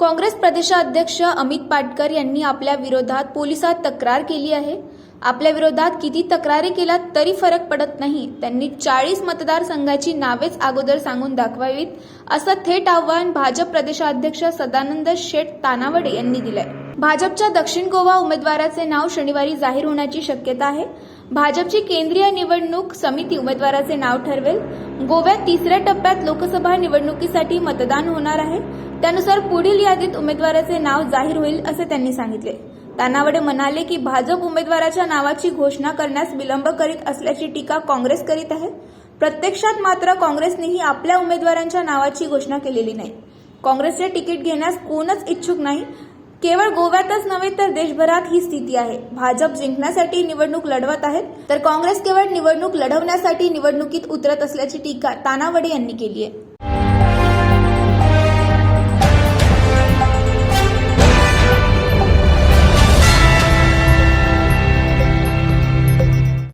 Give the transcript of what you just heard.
काँग्रेस प्रदेशाध्यक्ष अमित पाटकर यांनी आपल्या विरोधात पोलिसात तक्रार केली आहे. आपल्या विरोधात किती तक्रारी केल्या तरी फरक पडत नाही. त्यांनी चाळीस मतदारसंघाची नावेच अगोदर सांगून दाखवावीत असं थेट आव्हान भाजप प्रदेशाध्यक्ष सदानंद शेठ तानावडे यांनी दिलंय. भाजपच्या दक्षिण गोवा उमेदवाराचे नाव शनिवारी जाहीर होण्याची शक्यता आहे. भाजपची केंद्रीय निवडणूक समिती उमेदवाराचे नाव ठरवेल. गोव्यात तिसऱ्या टप्प्यात लोकसभा निवडणुकीसाठी मतदान होणार आहे. त्यानुसार पुढील यादीत उमेदवाराचे नाव जाहीर होईल असे त्यांनी सांगितले. तानावडे म्हणाले की भाजप उमेदवाराच्या नावाची घोषणा करण्यास विलंब करीत असल्याची टीका काँग्रेस करीत आहे. प्रत्यक्षात मात्र काँग्रेसनेही आपल्या उमेदवारांच्या नावाची घोषणा केलेली नाही. काँग्रेसचे तिकीट घेण्यास कोणच इच्छुक नाही. केवळ गोव्यातच नव्हे तर देशभरात ही स्थिती आहे. भाजप जिंकण्यासाठी निवडणूक लढवत आहेत तर काँग्रेस केवळ निवडणूक लढवण्यासाठी निवडणुकीत उतरत असल्याची टीका तानावडे यांनी केली आहे.